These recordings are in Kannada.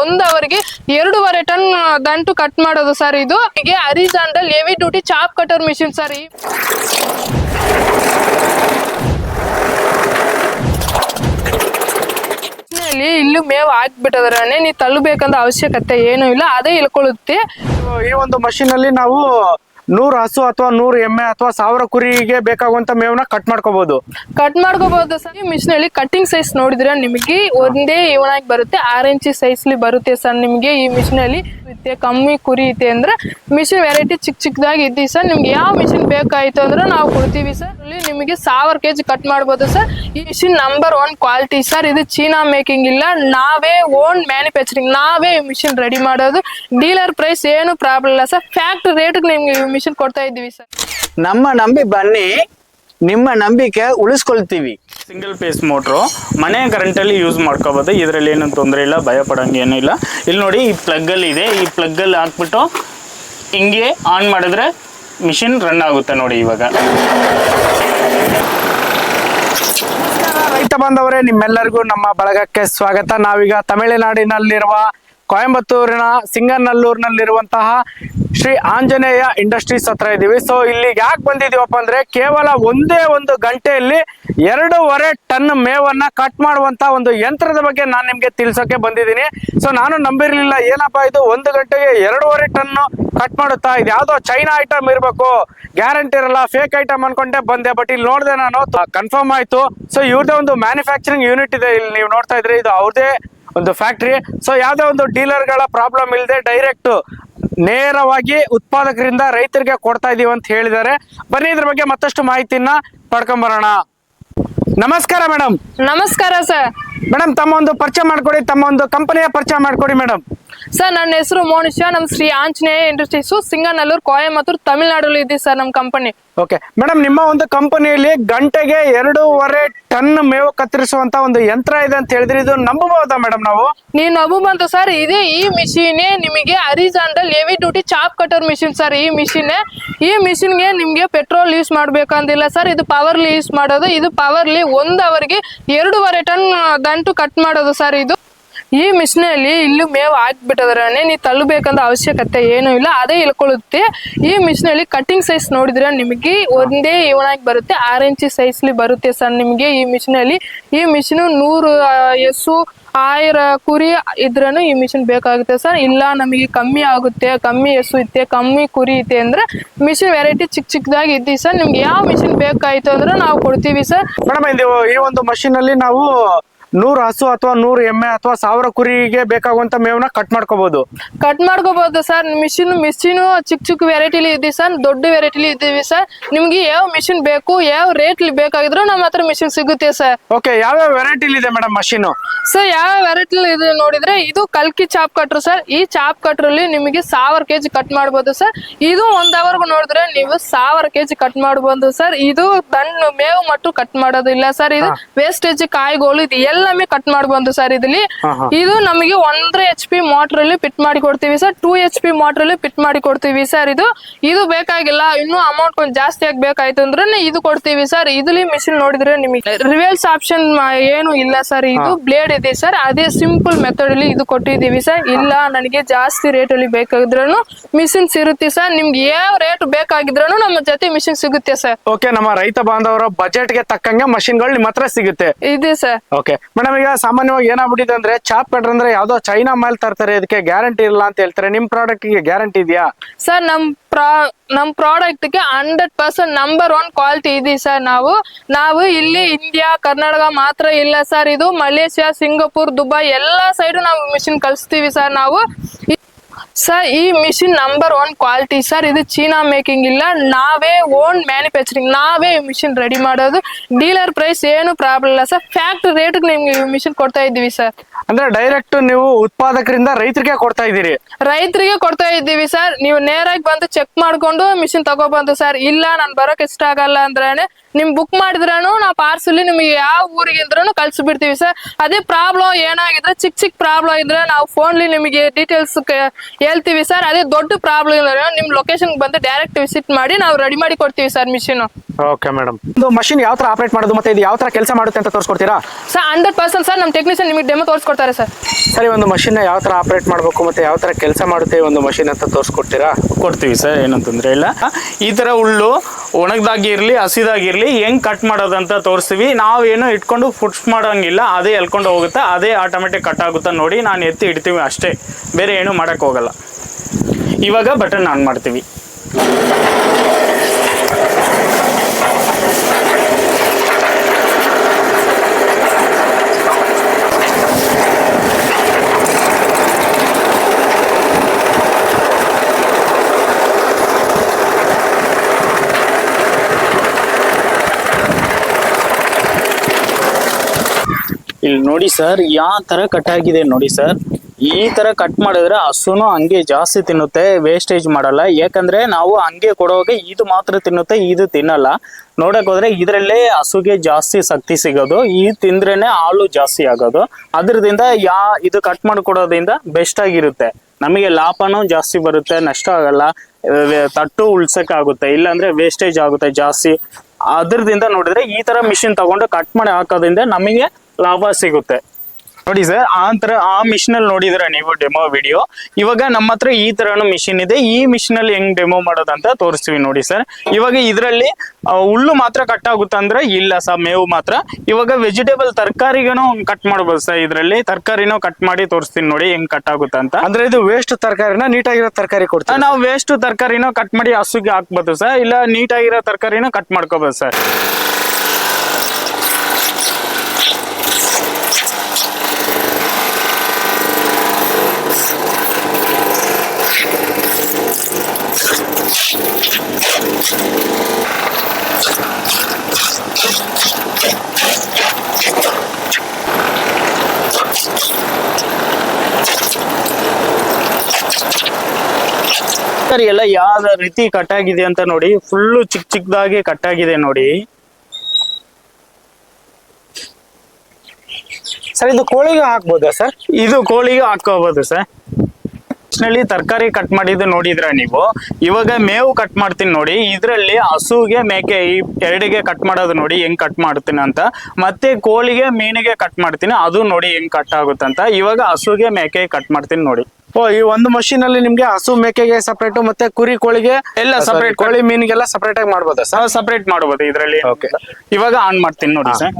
ಒಂದ್ ಅವರ್ಗೆ ಎರಡೂವರೆ ಟನ್ ದಂಟು ಕಟ್ ಮಾಡೋದು ಸರ್ ಇದು. ಹೀಗೆ horizontal heavy duty chop cutter machine sir ಈ. ಇಲ್ಲಿ ಇಲ್ಲೂ ಮೇವು ಹಾಕ್ಬಿಟ್ಟದ್ರೆ ನೀವು ತಳ್ಳಬೇಕಂತ ಅವಶ್ಯಕತೆ ಏನೂ ಇಲ್ಲ. ಅದೇ ಇಳ್ಕೊಳ್ಳುತ್ತೆ ಈ ಒಂದು ಮಷೀನ್ ಅಲ್ಲಿ ನಾವು ನೂರು ಹಸು ಅಥವಾ ನೂರು ಎಮ್ಮೆ ಅಥವಾ ಸಾವಿರ ಕುರಿಗೆ ಬೇಕಾಗುವಂತ ಮೇವನ್ನ ಕಟ್ ಮಾಡ್ಕೋಬಹುದು ಕಟ್ ಮಾಡ್ಕೋಬಹುದು ಸರ್. ಮಿಷಿನ್ ಅಲ್ಲಿ ಕಟ್ಟಿಂಗ್ ಸೈಜ್ ನೋಡಿದ್ರೆ ನಿಮಗೆ ಒಂದೇ ಇವನಾಗಿ ಬರುತ್ತೆ? ಆರ್ ಇಂಚ್ ಸೈಜ್ ಬರುತ್ತೆ ಸರ್ ನಿಮಗೆ ಈ ಮಿಷನ್ ಅಲ್ಲಿ. ಕಮ್ಮಿ ಕುರಿ ಇದೆ ಅಂದ್ರೆ ಮಿಷಿನ್ ವೆರೈಟಿ ಚಿಕ್ಕ ಚಿಕ್ಕದಾಗಿ ಇದೆ ಸರ್. ನಿಮ್ಗೆ ಯಾವ ಮಿಷಿನ್ ಬೇಕಾಯ್ತು ಅಂದ್ರೆ ನಾವು ಕೊಡ್ತೀವಿ ಸರ್. ಇಲ್ಲಿ ನಿಮಗೆ ಸಾವಿರ ಕೆಜಿ ಕಟ್ ಮಾಡ್ಬೋದು ಸರ್. ಈ machine number one quality sir. ಇದು ಚೀನಾ ಮೇಕಿಂಗ್ ಇಲ್ಲ. ನಾವೇ ಓನ್ ಮ್ಯಾನುಫ್ಯಾಕ್ಚರಿಂಗ್ ನಾವೇ ಮಿಷಿನ್ ರೆಡಿ ಮಾಡೋದು. ಡೀಲರ್ ಪ್ರೈಸ್ ಏನು ಪ್ರಾಬ್ಲಮ್ ಇಲ್ಲ ಸರ್. ಫ್ಯಾಕ್ಟ್ರಿ ರೇಟ್ ನಿಮ್ಗೆ ಮಿಷಿನ್ ಕೊಡ್ತಾ ಇದ್ದೀವಿ ಸರ್ ನಮ್ಮ ನಂಬಿ ಬನ್ನಿ ನಿಮ್ಮ ನಂಬಿಕೆ ಉಳಿಸ್ಕೊಳ್ತೀವಿ. ಸಿಂಗಲ್ ಪೇಸ್ ಮೋಟ್ರು ಮನೆ ಕರೆಂಟಲ್ಲಿ ಯೂಸ್ ಮಾಡ್ಕೋಬೋದು. ಇದರಲ್ಲಿ ಏನೂ ತೊಂದರೆ ಇಲ್ಲ ಭಯ ಇಲ್ಲ. ಇಲ್ಲಿ ನೋಡಿ ಈ ಪ್ಲಗ್ಗಲ್ಲಿ ಇದೆ. ಈ ಪ್ಲಗ್ಗಲ್ಲಿ ಹಾಕ್ಬಿಟ್ಟು ಹಿಂಗೆ ಆನ್ ಮಾಡಿದ್ರೆ ಮಿಷಿನ್ ರನ್ ಆಗುತ್ತೆ ನೋಡಿ ಇವಾಗ. ರೈತ ಬಾಂಧವರೇ ನಿಮ್ಮೆಲ್ಲರಿಗೂ ನಮ್ಮ ಬಳಗಕ್ಕೆ ಸ್ವಾಗತ. ನಾವೀಗ ತಮಿಳುನಾಡಿನಲ್ಲಿರುವ ಕೊಯಂಬತ್ತೂರಿನ ಸಿಂಗನಲ್ಲೂರಿನಲ್ಲಿರುವಂತಹ ಶ್ರೀ ಆಂಜನೇಯ ಇಂಡಸ್ಟ್ರೀಸ್ ಹತ್ರ ಇದ್ದೀವಿ ಸೊ ಇಲ್ಲಿ ಯಾಕೆ ಬಂದಿದೀವಪ್ಪ ಅಂದ್ರೆ ಕೇವಲ ಒಂದೇ ಒಂದು ಗಂಟೆಯಲ್ಲಿ ಎರಡೂವರೆ ಟನ್ ಮೇವನ್ನ ಕಟ್ ಮಾಡುವಂತ ಒಂದು ಯಂತ್ರದ ಬಗ್ಗೆ ನಾನು ನಿಮ್ಗೆ ತಿಳಿಸೋಕೆ ಬಂದಿದ್ದೀನಿ. ಸೊ ನಾನು ನಂಬಿರ್ಲಿಲ್ಲ. ಏನಪ್ಪಾ ಇದು? ಒಂದು ಗಂಟೆಗೆ ಎರಡೂವರೆ ಟನ್ ಕಟ್ ಮಾಡುತ್ತಾ ಇದು? ಯಾವ್ದೋ ಚೈನಾ ಐಟಮ್ ಇರಬೇಕು. ಗ್ಯಾರಂಟಿ ಇರಲ್ಲ. ಫೇಕ್ ಐಟಮ್ ಅನ್ಕೊಂಡೆ ಬಂದೆ. ಬಟ್ ಇಲ್ಲಿ ನೋಡಿದೆ ನಾನು. ಕನ್ಫರ್ಮ್ ಆಯ್ತು. ಸೊ ಇವ್ರದೇ ಒಂದು ಮ್ಯಾನುಫ್ಯಾಕ್ಚರಿಂಗ್ ಯೂನಿಟ್ ಇದೆ. ಇಲ್ಲಿ ನೀವು ನೋಡ್ತಾ ಇದ್ರೆ ಇದು ಅವ್ರದೇ ಒಂದು ಫ್ಯಾಕ್ಟ್ರಿ ಸೊ ಯಾವುದೇ ಒಂದು ಡೀಲರ್ಗಳ ಪ್ರಾಬ್ಲಮ್ ಇಲ್ಲದೆ ಡೈರೆಕ್ಟ್ ನೇರವಾಗಿ ಉತ್ಪಾದಕರಿಂದ ರೈತರಿಗೆ ಕೊಡ್ತಾ ಇದೀವಿ ಅಂತ ಹೇಳಿದ್ದಾರೆ. ಬನ್ನಿ ಇದ್ರ ಬಗ್ಗೆ ಮತ್ತಷ್ಟು ಮಾಹಿತಿನ ಪಡ್ಕೊಂಬರೋಣ. ನಮಸ್ಕಾರ ಮೇಡಮ್ ನಮಸ್ಕಾರ ಸರ್. ಮೇಡಮ್ ತಮ್ಮ ಒಂದು ಪರಿಚಯ ಮಾಡ್ಕೊಡಿ ತಮ್ಮ ಒಂದು ಕಂಪನಿಯ ಪರಿಚಯ ಮಾಡ್ಕೊಡಿ ಮೇಡಮ್ ಸರ್ ನನ್ನ ಹೆಸರು ಮೋನಿಶಾ ನಮ್ ಶ್ರೀ ಆಂಜನೇಯ ಇಂಡಸ್ಟ್ರೀಸ್ ಸಿಂಗನಲ್ಲೂರ್ ಕೋಯಮತ್ತೂರ್ ತಮಿಳ್ನಾಡಲ್ಲಿ ಇದೆ ಸರ್ ನಮ್ಮ ಕಂಪನಿ ಓಕೆ ಮೇಡಮ್ ನಿಮ್ಮ ಒಂದು ಕಂಪನಿಯಲ್ಲಿ ಗಂಟೆಗೆ ಎರಡೂವರೆ ಟನ್ ಮೇವು ಕತ್ತರಿಸುವಂತ ಒಂದು ಯಂತ್ರ ಇದೆ ಅಂತ ಹೇಳಿದ್ರೆ. ಇದು ನಂಬಬಹುದಾ ಮೇಡಮ್ ನಾವು? ನೀವು ಬಂತು ಸರ್. ಇದೇ ಈ ಮಿಷಿನ್ ನಿಮಗೆ horizontal heavy duty chop cutter machine sir. ಈ ಮಿಷಿನ್ ಈ ಮಿಷಿನ್ಗೆ ನಿಮಗೆ ಪೆಟ್ರೋಲ್ ಯೂಸ್ ಮಾಡ್ಬೇಕಂದಿಲ್ಲ ಸರ್. ಇದು ಪವರ್ಲಿ ಯೂಸ್ ಮಾಡೋದು. ಇದು ಪವರ್ಲಿ ಒಂದ್ ಅವರ್ಗೆ ಎರಡೂವರೆ ಟನ್ ದಂಟು ಕಟ್ ಮಾಡೋದು ಸರ್ ಇದು. ಈ ಮಿಷಿನಲ್ಲಿ ಇಲ್ಲೂ ಮೇವು ಹಾಕ್ಬಿಟ್ಟದ್ರೆ ನೀವು ತಳ್ಳಬೇಕಂತ ಅವಶ್ಯಕತೆ ಏನೂ ಇಲ್ಲ, ಅದೇ ಇಳ್ಕೊಳ್ಳುತ್ತೆ ಈ ಮಿಷಿನಲ್ಲಿ ಕಟಿಂಗ್ ಸೈಜ್ ನೋಡಿದ್ರೆ ನಿಮಗೆ ಒಂದೇ ಇವನಾಗಿ ಬರುತ್ತೆ, ಆರ್ ಇಂಚ್ ಸೈಜ್ಲಿ ಬರುತ್ತೆ ಸರ್ ನಿಮಗೆ ಈ ಮಿಷಿನಲ್ಲಿ. ಈ ಮಿಷಿನ್ ನೂರು ಎಸ್ಸು ಎಸು, ಆಯಿರ ಕುರಿ ಇದ್ರೂ ಈ ಮಿಷಿನ್ ಬೇಕಾಗುತ್ತೆ ಸರ್. ಇಲ್ಲ, ನಮಗೆ ಕಮ್ಮಿ ಆಗುತ್ತೆ, ಕಮ್ಮಿ ಎಸು ಇತ್ತೆ, ಕಮ್ಮಿ ಕುರಿ ಐತೆ ಅಂದ್ರೆ ಮಿಷಿನ್ ವೆರೈಟಿ ಚಿಕ್ಕ ಚಿಕ್ಕದಾಗಿ ಇದ್ದಿ ಸರ್. ನಿಮ್ಗೆ ಯಾವ ಮಿಷಿನ್ ಬೇಕಾಯ್ತು ಅಂದ್ರೆ ನಾವು ಕೊಡ್ತೀವಿ ಸರ್. ಮೇಡಮ್ ಈ ಒಂದು ಮಷಿನ್ ಅಲ್ಲಿ ನಾವು ನೂರು ಹಸು ಅಥವಾ ನೂರು ಎಮ್ಮೆ ಅಥವಾ ಸಾವಿರ ಕುರಿಗೆ ಬೇಕಾಗುವಂತ ಮೇವನ್ನ ಕಟ್ ಮಾಡ್ಕೋಬಹುದು ಕಟ್ ಮಾಡ್ಕೋಬಹುದು ಸರ್ ಮಿಷಿನ್ ಮಿಷಿನ್ ಚಿಕ್ಕ ಚಿಕ್ಕ ವೆರೈಟಿಲಿ ಇದೆ ಸರ್ ದೊಡ್ಡ ವೆರೈಟಿಲಿ ಇದ್ದೀವಿ ಸರ್ ನಿಮ್ಗೆ ಯಾವ ಮಿಷಿನ್ ಬೇಕು ಯಾವ ರೇಟ್ ಬೇಕಾಗಿದ್ರು ನಮ್ಮ ಹತ್ರ ಮಿಷಿನ್ ಸಿಗುತ್ತೆ ಸರ್ ಓಕೆ ಯಾವ ಯಾವ ವೆರೈಟಿಲಿ ಇದೆ ಮೇಡಮ್ ಮಷೀನ್ ಸರ್ ಯಾವ ವೆರೈಟಿ ಇದೆ ನೋಡಿದ್ರೆ ಇದು ಕಲ್ಕಿ ಚಾಪ್ ಕಟ್ರು ಸರ್ ಈ ಚಾಪ್ ಕಟ್ರಲ್ಲಿ ನಿಮಗೆ ಸಾವಿರ ಕೆಜಿ ಕಟ್ ಮಾಡಬಹುದು ಸರ್ ಇದು ಒಂದ್ ಅವರ್ಗೂ ನೋಡಿದ್ರೆ ನೀವು ಸಾವಿರ ಕೆಜಿ ಕಟ್ ಮಾಡಬಹುದು ಸರ್ ಇದು ತಣ್ಣ ಮೇವು ಮಟ್ಟು ಕಟ್ ಮಾಡೋದಿಲ್ಲ ಸರ್ ಇದು ವೇಸ್ಟೇಜ್ ಕಾಯಿಗಳು ಇದು ಎಲ್ಲಾமே ಕಟ್ ಮಾಡಬಹುದು ಸರ್ ಇದಲ್ಲಿ ಇದು ನಮಗೆ ಒಂದ್ರ ಎಚ್ ಪಿ ಮೋಟರ್ ಅಲ್ಲಿ ಫಿಟ್ ಮಾಡಿ ಕೊಡ್ತೀವಿ sir two H P motor ಅಲ್ಲಿ ಫಿಟ್ ಮಾಡಿ ಕೊಡ್ತೀವಿ ಸರ್ ಇದು. ಇದು ಬೇಕಾಗಿಲ್ಲ ಇನ್ನು ಅಮೌಂಟ್ ಕೊಂಚ ಜಾಸ್ತಿ ಆಗ್ಬೇಕಾಯ್ತು ಅಂದ್ರೆ ಇದು ಕೊಡ್ತೀವಿ ಸರ್ ಇದ್ರಲ್ಲಿ ಮಿಷಿನ್ ನೋಡಿದ್ರೆ ನಿಮಗೆ ರಿವೇಲ್ಸ್ ಆಪ್ಷನ್ ಏನು ಇಲ್ಲ ಸರ್ ಇದು ಬ್ಲೇಡ್ ಇದೆ ಸರ್ ಅದೇ ಸಿಂಪಲ್ ಮೆಥಡ್ ಅಲ್ಲಿ ಇದು ಕೊಟ್ಟಿದ್ದೀವಿ ಸರ್ ಇಲ್ಲ ನನಗೆ ಜಾಸ್ತಿ ರೇಟ್ ಅಲ್ಲಿ ಬೇಕಾಗಿದ್ರು ಮಿಷಿನ್ಸ್ ಇರುತ್ತೆ ಸರ್ ನಿಮ್ಗೆ ಯಾವ ರೇಟ್ ಬೇಕಾಗಿದ್ರು ನಮ್ಮ ಜೊತೆ ಮಿಷಿನ್ ಸಿಗುತ್ತೆ ಸರ್ ಓಕೆ ನಮ್ಮ ರೈತ ಬಾಂಧವರ ಬಜೆಟ್ಗೆ ತಕ್ಕಂಗೆ ಮಷಿನ್ಗಳು ನಿಮ್ಮ ಹತ್ರ ಸಿಗುತ್ತೆ. ಇದೆ ಸರ್ ಓಕೆ ಮೇಡಮ್, ಈಗ ಸಾಮಾನ್ಯವಾಗಿ ಏನಾಗ್ಬಿಟ್ಟಿದೆ ಅಂದ್ರೆ ಚಾಪ್ ಕಟ್ರ್ ಅಂದ್ರೆ ಯಾವ್ದೋ ಚೈನಾ ಮೇಲ್ ತರ್ತಾರೆ, ಇದಕ್ಕೆ ಗ್ಯಾರಂಟಿ ಇಲ್ಲ ಅಂತ ಹೇಳ್ತಾರೆ. ನಿಮ್ ಪ್ರಾಡಕ್ಟ್ಗೆ ಗ್ಯಾರಂಟಿ ಇದೆಯಾ? ಸರ್, ನಮ್ ಪ್ರಾ, ನಮ್ ಪ್ರಾಡಕ್ಟ್ಗೆ hundred percent number one quality ಇದೆ ಸರ್ ನಾವು. ನಾವು ಇಲ್ಲಿ ಇಂಡಿಯಾ ಕರ್ನಾಟಕ ಮಾತ್ರ ಇಲ್ಲ ಸರ್ ಇದು. ಮಲೇಷ್ಯಾ, ಸಿಂಗಪುರ್, ದುಬೈ ಎಲ್ಲಾ ಸೈಡ್ ನಾವು ಮಿಷಿನ್ ಕಳಿಸ್ತೀವಿ ಸರ್ ನಾವು. ಸರ್ ಈ machine number one quality sir ಇದು ಚೀನಾ ಮೇಕಿಂಗ್ ಇಲ್ಲ. ನಾವೇ ಓನ್ ಮ್ಯಾನುಫ್ಯಾಕ್ಚರಿಂಗ್ ನಾವೇ ಈ ಮಿಷಿನ್ ರೆಡಿ ಮಾಡೋದು. ಡೀಲರ್ ಪ್ರೈಸ್ ಏನು ಪ್ರಾಬ್ಲಮ್ ಇಲ್ಲ. ಸರ್ ಫ್ಯಾಕ್ಟ್ರಿ ರೇಟ್ಗೆ ನಿಮ್ಗೆ ಈ ಮಿಷಿನ್ ಕೊಡ್ತಾ ಇದ್ದೀವಿ ಸರ್ ಅಂದ್ರೆ ಡೈರೆಕ್ಟ್ ನೀವು ಉತ್ಪಾದಕರಿಂದ ರೈತರಿಗೆ ಕೊಡ್ತಾ ಇದ್ದೀರಿ. ರೈತರಿಗೆ ಕೊಡ್ತಾ ಇದ್ದೀವಿ ಸರ್ ನೀವು ನೇರಾಗಿ ಬಂದು ಚೆಕ್ ಮಾಡ್ಕೊಂಡು ಮಿಷಿನ್ ತಗೋಬಂದು ಸರ್ ಇಲ್ಲ ನಾನು ಬರೋಕ್ ಇಷ್ಟ ಆಗಲ್ಲ ಅಂದ್ರೇನೆ ನಿಮ್ ಬುಕ್ ಮಾಡಿದ್ರೂ ನಾವು ಪಾರ್ಸಲ್ ನಿಮಗೆ ಯಾವ ಊರಿಗೆ ಇದ್ರೂ ಕಳ್ಸಿಬಿಡ್ತೀವಿ ಸರ್ ಅದೇ ಪ್ರಾಬ್ಲಮ್ ಏನಾಗಿದ್ರೆ ಚಿಕ್ಕ ಚಿಕ್ಕ ಪ್ರಾಬ್ಲಮ್ ಇದ್ರೆ ನಾವು ಫೋನ್ಲಿ ನಿಮಗೆ ಡೀಟೇಲ್ಸ್ ಹೇಳ್ತೀವಿ ಸರ್ ಅದೇ ದೊಡ್ಡ ಪ್ರಾಬ್ಲಮ್ ಇಲ್ಲ ನಿಮ್ ಲೊಕೇಶನ್ ಬಂದು ಡೈರೆಕ್ಟ್ ವಿಸಿಟ್ ಮಾಡಿ ನಾವು ರೆಡಿ ಮಾಡಿ ಕೊಡ್ತೀವಿ ಸರ್ ಮಿಷಿನ್ ಓಕೆ ಮೇಡಮ್ ಇದು ಮಷಿನ್ ಯಾವ ತರ ಆಪರೇಟ್ ಮಾಡೋದು ಮತ್ತೆ ಇದು ಯಾವ ತರ ಕೆಲಸ ಮಾಡುತ್ತೆ ಅಂತ ತೋರಿಸ್ಕೊಡ್ತೀರಾ? ಸರ್ ಹಂಡ್ರೆಡ್ ಪರ್ಸೆಂಟ್ ಸರ್ ನಮ್ಮ ಟೆಕ್ನಿಷಿಯನ್ ನಿಮಗೆ ಡೆಮೋ ತೋರಿಸ್ಕೊಡ್ತಾರೆ ಸರ್. ಸರಿ ಒಂದು ಮಷಿನ್ ಯಾವ ತರ ಆಪರೇಟ್ ಮಾಡಬೇಕು ಮತ್ತೆ ಯಾವ ತರ ಕೆಲಸ ಮಾಡುತ್ತೆ ಈ ಒಂದು ಮಷಿನ್ ಅಂತ ತೋರಿಸ್ಕೊಡ್ತೀರಾ? ಕೊಡ್ತೀವಿ ಸರ್ ಏನಂತಂದ್ರೆ ತೊಂದರೆ ಇಲ್ಲ. ಈ ತರ ಹುಲ್ಲು ಒಣಗ್ದಾಗಿರ್ಲಿ ಹಸಿದಾಗಿರ್ಲಿ ಹೆಂಗ್ ಕಟ್ ಮಾಡೋದಂತ ತೋರಿಸ್ತೀವಿ. ನಾವೇನು ಇಟ್ಕೊಂಡು ಫುಟ್ಸ್ ಮಾಡೋಂಗಿಲ್ಲ, ಅದೇ ಎಲ್ಕೊಂಡು ಹೋಗುತ್ತೆ, ಅದೇ ಆಟೋಮೆಟಿಕ್ ಕಟ್ ಆಗುತ್ತಾ ನೋಡಿ ನಾನು ಎತ್ತಿ ಇಡ್ತೀವಿ ಅಷ್ಟೇ. ಬೇರೆ ಏನು ಮಾಡೋಕ್ಕೋಗಲ್ಲ ಇವಾಗ ಬಟನ್ ಆನ್ ಮಾಡ್ತೀವಿ. ಇಲ್ಲಿ ನೋಡಿ ಸರ್, ಯಾವ ತರ ಕಟ್ ಆಗಿದೆ ನೋಡಿ ಸರ್. ಈ ತರ ಕಟ್ ಮಾಡಿದ್ರೆ ಹಸುನು ಹಂಗೆ ಜಾಸ್ತಿ ತಿನ್ನುತ್ತೆ ವೇಸ್ಟೇಜ್ ಮಾಡಲ್ಲ. ಯಾಕಂದ್ರೆ ನಾವು ಹಂಗೆ ಕೊಡುವಾಗ ಇದು ಮಾತ್ರ ತಿನ್ನುತ್ತೆ, ಇದು ತಿನ್ನಲ್ಲ. ನೋಡಕ್ ಹೋದ್ರೆ ಇದರಲ್ಲೇ ಹಸುಗೆ ಜಾಸ್ತಿ ಶಕ್ತಿ ಸಿಗೋದು, ಈ ತಿಂದ್ರೇನೆ ಹಾಲು ಜಾಸ್ತಿ ಆಗೋದು. ಅದ್ರದಿಂದ ಯಾ, ಇದು ಕಟ್ ಮಾಡಿಕೊಡೋದ್ರಿಂದ ಬೆಸ್ಟ್ ಆಗಿರುತ್ತೆ. ನಮಗೆ ಲಾಭನೂ ಜಾಸ್ತಿ ಬರುತ್ತೆ, ನಷ್ಟ ಆಗಲ್ಲ. ತಟ್ಟು ಉಳ್ಸಕ್ ಆಗುತ್ತೆ, ಇಲ್ಲಾಂದ್ರೆ ವೇಸ್ಟೇಜ್ ಆಗುತ್ತೆ ಜಾಸ್ತಿ. ಅದ್ರದಿಂದ ನೋಡಿದ್ರೆ ಈ ತರ ಮಿಷಿನ್ ತಗೊಂಡು ಕಟ್ ಮಾಡಿ ಹಾಕೋದ್ರಿಂದ ನಮಗೆ ಲಾಭ ಸಿಗುತ್ತೆ. ನೋಡಿ ಸರ್ ಆ ತರ ಆ ಮಿಷಿನ್ ಅಲ್ಲಿ ನೋಡಿದ್ರೆ ನೀವು ಡೆಮೋ ವಿಡಿಯೋ ಇವಾಗ ನಮ್ಮ ಹತ್ರ ಈ ತರನು ಮಿಷಿನ್ ಇದೆ. ಈ ಮಿಷಿನ್ ಅಲ್ಲಿ ಹೆಂಗ್ ಡೆಮೋ ಮಾಡೋದಂತ ತೋರಿಸ್ತೀವಿ ನೋಡಿ ಸರ್ ಇವಾಗ ಇದರಲ್ಲಿ ಹುಲ್ಲು ಮಾತ್ರ ಕಟ್ ಆಗುತ್ತೆ ಅಂದ್ರೆ ಇಲ್ಲ ಸರ್ ಮೇವು ಮಾತ್ರ. ಇವಾಗ ವೆಜಿಟೇಬಲ್ ತರಕಾರಿಗೂ ಕಟ್ ಮಾಡ್ಬೋದು ಸರ್ ಇದರಲ್ಲಿ. ತರಕಾರಿನೂ ಕಟ್ ಮಾಡಿ ತೋರಿಸ್ತೀನಿ ನೋಡಿ ಹೆಂಗ್ ಕಟ್ ಆಗುತ್ತೆ ಅಂತ. ಅಂದ್ರೆ ಇದು ವೇಸ್ಟ್ ತರಕಾರಿನ ನೀಟಾಗಿರೋ ತರಕಾರಿ ಕೊಡ್ತೀವಿ ನಾವು ವೇಸ್ಟ್ ತರಕಾರಿನೂ ಕಟ್ ಮಾಡಿ ಹಸುಗೆ ಹಾಕ್ಬೋದು ಸರ್ ಇಲ್ಲ ನೀಟಾಗಿರೋ ತರಕಾರಿನೂ ಕಟ್ ಮಾಡ್ಕೋಬೋದು ಸರ್ ಸರ್ ಎಲ್ಲ ಯಾವ ರೀತಿ ಕಟ್ ಆಗಿದೆ ಅಂತ ನೋಡಿ ಫುಲ್ ಚಿಕ್ಕ ಚಿಕ್ಕದಾಗಿ ಕಟ್ ಆಗಿದೆ ನೋಡಿ. ಸರ್ ಇದು ಕೋಳಿಗೆ ಹಾಕ್ಬೋದಾ ಸರ್? ಇದು ಕೋಳಿಗೆ ಹಾಕೋಬಹುದು ಸರ್. ನಲ್ಲಿ ತರಕಾರಿ ಕಟ್ ಮಾಡಿದ್ದು ನೋಡಿದ್ರ ನೀವು? ಇವಾಗ ಮೇವು ಕಟ್ ಮಾಡ್ತೀನಿ ನೋಡಿ. ಇದರಲ್ಲಿ ಹಸುಗೆ ಮೇಕೆ ಈ ಎರಡಿಗೆ ಕಟ್ ಮಾಡೋದು ನೋಡಿ ಹೆಂಗ್ ಕಟ್ ಮಾಡ್ತೀನಿ ಅಂತ. ಮತ್ತೆ ಕೋಳಿಗೆ ಮೀನಿಗೆ ಕಟ್ ಮಾಡ್ತೀನಿ ಅದು ನೋಡಿ ಹೆಂಗ್ ಕಟ್ ಆಗುತ್ತಂತ. ಇವಾಗ ಹಸುಗೆ ಮೇಕೆ ಕಟ್ ಮಾಡ್ತೀನಿ ನೋಡಿ. ಓ ಈ ಒಂದು ಮಷೀನ್ ಅಲ್ಲಿ ನಿಮ್ಗೆ ಹಸು ಮೇಕೆಗೆ ಸಪರೇಟ್ ಮತ್ತೆ ಕುರಿ ಕೋಳಿಗೆ ಎಲ್ಲ ಸಪರೇಟ್ ಕೋಳಿ ಮೀನಿಗೆಲ್ಲ ಸಪರೇಟ್ ಆಗಿ ಮಾಡ್ಬೋದಾ ಸರ್ ಸಪರೇಟ್ ಮಾಡಬಹುದು ಇದರಲ್ಲಿ. ಇವಾಗ ಆನ್ ಮಾಡ್ತೀನಿ ನೋಡಿ ಸರ್.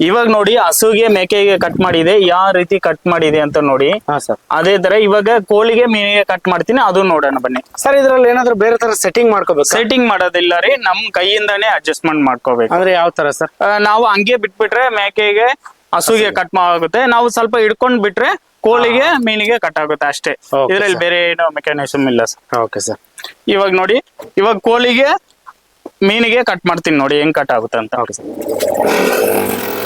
ಇವಾಗ ನೋಡಿ ಹಸುಗೆ ಮೇಕೆಗೆ ಕಟ್ ಮಾಡಿದೆ ಯಾವ ರೀತಿ ಕಟ್ ಮಾಡಿದೆ ಅಂತ ನೋಡಿ. ಹಾ ಸರ್ ಅದೇ ತರ ಇವಾಗ ಕೋಳಿಗೆ ಮೀನಿಗೆ ಕಟ್ ಮಾಡ್ತೀನಿ ಅದು ನೋಡೋಣ ಬನ್ನಿ. ಸರ್ ಇದ್ರಲ್ಲಿ ಏನಾದ್ರು ಬೇರೆ ತರ ಸೆಟ್ಟಿಂಗ್ ಮಾಡ್ಕೋಬೇಕು? ಸೆಟ್ಟಿಂಗ್ ಮಾಡೋದಿಲ್ಲ ರೀ ನಮ್ ಕೈಯಿಂದಾನೇ ಅಡ್ಜಸ್ಟ್ಮೆಂಟ್ ಮಾಡ್ಕೋಬೇಕು. ಅಂದ್ರೆ ಯಾವ ತರ ಸರ್ ಆ, ನಾವು ಹಂಗೆ ಬಿಟ್ಬಿಟ್ರೆ ಮೇಕೆಗೆ ಹಸುಗೆ ಕಟ್ ಆಗುತ್ತೆ. ನಾವು ಸ್ವಲ್ಪ ಹಿಡ್ಕೊಂಡ್ ಬಿಟ್ರೆ ಕೋಳಿಗೆ ಮೀನಿಗೆ ಕಟ್ ಆಗುತ್ತೆ ಅಷ್ಟೇ. Okay, ಇದ್ರಲ್ಲಿ ಬೇರೆ ಏನೋ ಮೆಕ್ಯಾನಿಸಮ್ ಇಲ್ಲ ಸರ್ ಓಕೆ ಸರ್ ಇವಾಗ ನೋಡಿ ಇವಾಗ ಕೋಳಿಗೆ ಮೀನಿಗೆ ಕಟ್ ಮಾಡ್ತೀನಿ ನೋಡಿ ಹೆಂಗ್ ಕಟ್ ಆಗುತ್ತೆ ಅಂತ. ಓಕೆ ಸರ್ ಓ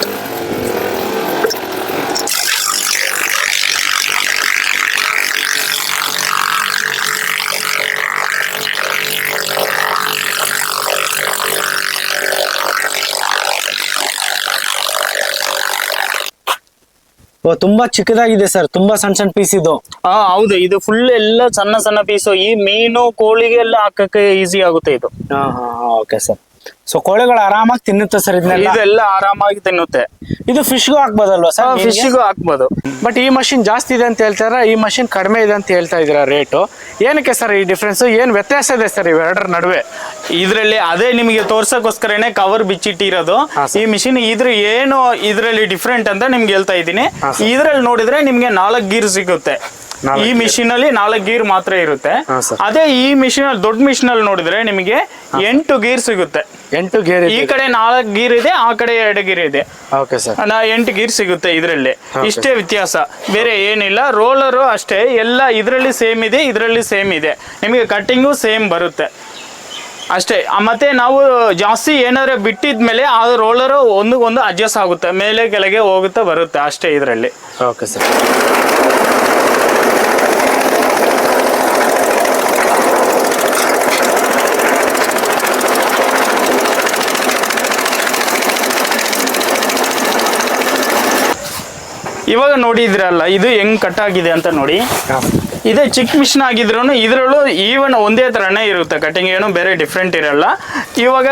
ತುಂಬಾ ಚಿಕ್ಕದಾಗಿದೆ ಸರ್. ತುಂಬಾ ಸಣ್ಣ ಸಣ್ಣ ಪೀಸ್ ಇದು. ಹಾ ಹೌದು. ಇದು ಫುಲ್ ಎಲ್ಲ ಸಣ್ಣ ಸಣ್ಣ ಪೀಸು ಈ ಮೀನು ಕೋಳಿಗೆ ಎಲ್ಲ ಹಾಕಕ್ಕೆ ಈಸಿ ಆಗುತ್ತೆ ಇದು. ಹಾ ಹಾ ಓಕೆ ಸರ್ ಸೊ ಕೋಳಿಗಳು ಆರಾಮಾಗಿ ತಿನ್ನುತ್ತೆ ಸರ್ ಇದನ್ನೆಲ್ಲ? ಇದೆಲ್ಲ ಆರಾಮಾಗಿ ತಿನ್ನುತ್ತೆ. ಇದು ಫಿಶ್ಗೂ ಹಾಕ್ಬೋದಲ್ವಾ ಸರ್ ಫಿಶ್ಗೂ ಹಾಕ್ಬೋದು ಬಟ್ ಈ ಮಷಿನ್ ಜಾಸ್ತಿ ಇದೆ ಅಂತ ಹೇಳ್ತಾರ? ಈ ಮಷಿನ್ ಕಡಿಮೆ ಇದೆ ಅಂತ ಹೇಳ್ತಾ ಇದೀರ ರೇಟು ಏನಕ್ಕೆ ಸರ್ ಈ ಡಿಫ್ರೆನ್ಸ್ ಏನ್ ವ್ಯತ್ಯಾಸ ಇದೆ ಸರ್ ಇವೆರಡರ ನಡುವೆ? ಇದ್ರಲ್ಲಿ ಅದೇ ನಿಮಗೆ ತೋರ್ಸಕ್ಕೋಸ್ಕರನೇ ಕವರ್ ಬಿಚ್ಚಿಟ್ಟಿರೋದು. ಈ ಮಿಷಿನ್ ಇದ್ರ ಏನು ಇದ್ರಲ್ಲಿ ಡಿಫ್ರೆಂಟ್ ಅಂತ ನಿಮ್ಗೆ ಹೇಳ್ತಾ ಇದ್ದೀನಿ. ಇದ್ರಲ್ಲಿ ನೋಡಿದ್ರೆ ನಿಮ್ಗೆ ನಾಲ್ಕು ಗೀರ್ ಸಿಗುತ್ತೆ. ಈ. ಮಿಷಿನ್ ಅಲ್ಲಿ ನಾಲ್ಕು ಗೀರ್ ಮಾತ್ರ ಇರುತ್ತೆ. ಅದೇ ಈ ಮಿಷಿನ್ ಅಲ್ಲಿ ದೊಡ್ಡ ಮಿಷಿನ್ ಅಲ್ಲಿ ನೋಡಿದ್ರೆ ನಿಮಗೆ ಎಂಟು ಗೀರ್ ಸಿಗುತ್ತೆ. ಎಂಟು ಗೇರ್ ಈ ಕಡೆ ನಾಲ್ಕು ಗೀರ್ ಇದೆ ಆ ಕಡೆ ಎರಡು ಗೀರ್ ಇದೆ. Okay sir. ನಾ ಎಂಟು ಗೀರ್ ಸಿಗುತ್ತೆ ಇದರಲ್ಲಿ. ಇಷ್ಟೇ ವ್ಯತ್ಯಾಸ. ಬೇರೆ ಏನಿಲ್ಲ. ರೋಲರು ಅಷ್ಟೇ. ಎಲ್ಲ ಇದರಲ್ಲಿ ಸೇಮ್ ಇದೆ ಇದರಲ್ಲಿ ಸೇಮ್ ಇದೆ. ನಿಮಗೆ ಕಟ್ಟಿಂಗು ಸೇಮ್ ಬರುತ್ತೆ. ಅಷ್ಟೇ. ಮತ್ತೆ ನಾವು ಜಾಸ್ತಿ ಏನಾದ್ರೆ ಬಿಟ್ಟಿದ್ಮೇಲೆ ಆ ರೋಲರ್ ಒಂದಕ್ಕೊಂದು ಅಡ್ಜಸ್ಟ್ ಆಗುತ್ತೆ. ಮೇಲೆ ಕೆಳಗೆ ಹೋಗುತ್ತೆ ಬರುತ್ತೆ ಅಷ್ಟೇ ಇದರಲ್ಲಿ. Okay sir. ಇವಾಗ ನೋಡಿದ್ರಲ್ಲ ಇದು ಹೆಂಗ್ ಕಟ್ ಆಗಿದೆ ಅಂತ ನೋಡಿ. ಇದೇ ಚಿಕ್ಕ ಮಿಷಿನ್ ಆಗಿದ್ರು ಇದರಲ್ಲೂ ಈವನ್ ಒಂದೇ ಥರನೇ ಇರುತ್ತೆ ಕಟಿಂಗ್ ಏನು ಬೇರೆ ಡಿಫ್ರೆಂಟ್ ಇರಲ್ಲ. ಇವಾಗ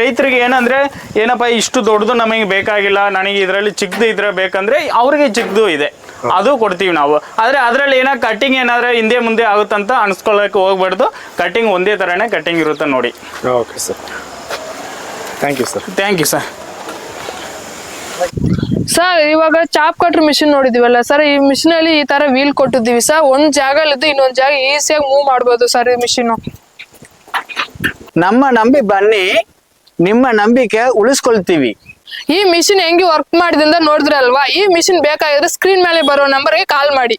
ರೈತರಿಗೆ ಏನಂದ್ರೆ ಏನಪ್ಪ ಇಷ್ಟು ದೊಡ್ಡದು ನಮಗೆ ಬೇಕಾಗಿಲ್ಲ ನನಗೆ ಇದರಲ್ಲಿ ಚಿಕ್ಕದು ಇದ್ರೆ ಬೇಕಂದ್ರೆ ಅವ್ರಿಗೆ ಚಿಕ್ಕದು ಇದೆ. ಅದು ಕೊಡ್ತೀವಿ ನಾವು. ಆದ್ರೆ ಅದರಲ್ಲಿ ಏನ ಕಟಿಂಗ್ ಏನಾದ್ರೆ ಹಿಂದೆ ಮುಂದೆ ಆಗುತ್ತಂತ ಅನ್ಸ್ಕೊಳ್ಳೋಕೆ ಹೋಗ್ಬಾರ್ದು. ಕಟಿಂಗ್ ಒಂದೇ ಥರನೇ ಕಟಿಂಗ್ ಇರುತ್ತೆ ನೋಡಿ. Okay sir thank you sir thank you sir sir ಇವಾಗ ಚಾಪ್ ಕಟ್ರ್ ಮಿಷಿನ್ ನೋಡಿದಿವಲ್ಲ ಸರ್ ಈ ಮಿಷಿನ್ ಅಲ್ಲಿ ಈ ತರ ವೀಲ್ ಕೊಟ್ಟಿದ್ದೀವಿ ಸರ್ ಒಂದ್ ಜಾಗಲಿದ್ದು ಇನ್ನೊಂದ್ ಜಾಗ ಈಸಿಯಾಗಿ ಮೂವ್ ಮಾಡ್ಬೋದು ಸರ್ ಈ ಮಿಷಿನ್ ನಮ್ಮ ನಂಬಿ ಬನ್ನಿ ನಿಮ್ಮ ನಂಬಿಕೆ ಉಳಿಸ್ಕೊಳ್ತೀವಿ. ಈ ಮಿಷಿನ್ ಹೆಂಗೆ ವರ್ಕ್ ಮಾಡಿದಿಂದ ನೋಡಿದ್ರಲ್ವಾ ಈ ಮಿಷಿನ್ ಬೇಕಾಗಿದ್ರೆ ಸ್ಕ್ರೀನ್ ಮೇಲೆ ಬರೋ ನಂಬರ್ಗೆ ಕಾಲ್ ಮಾಡಿ.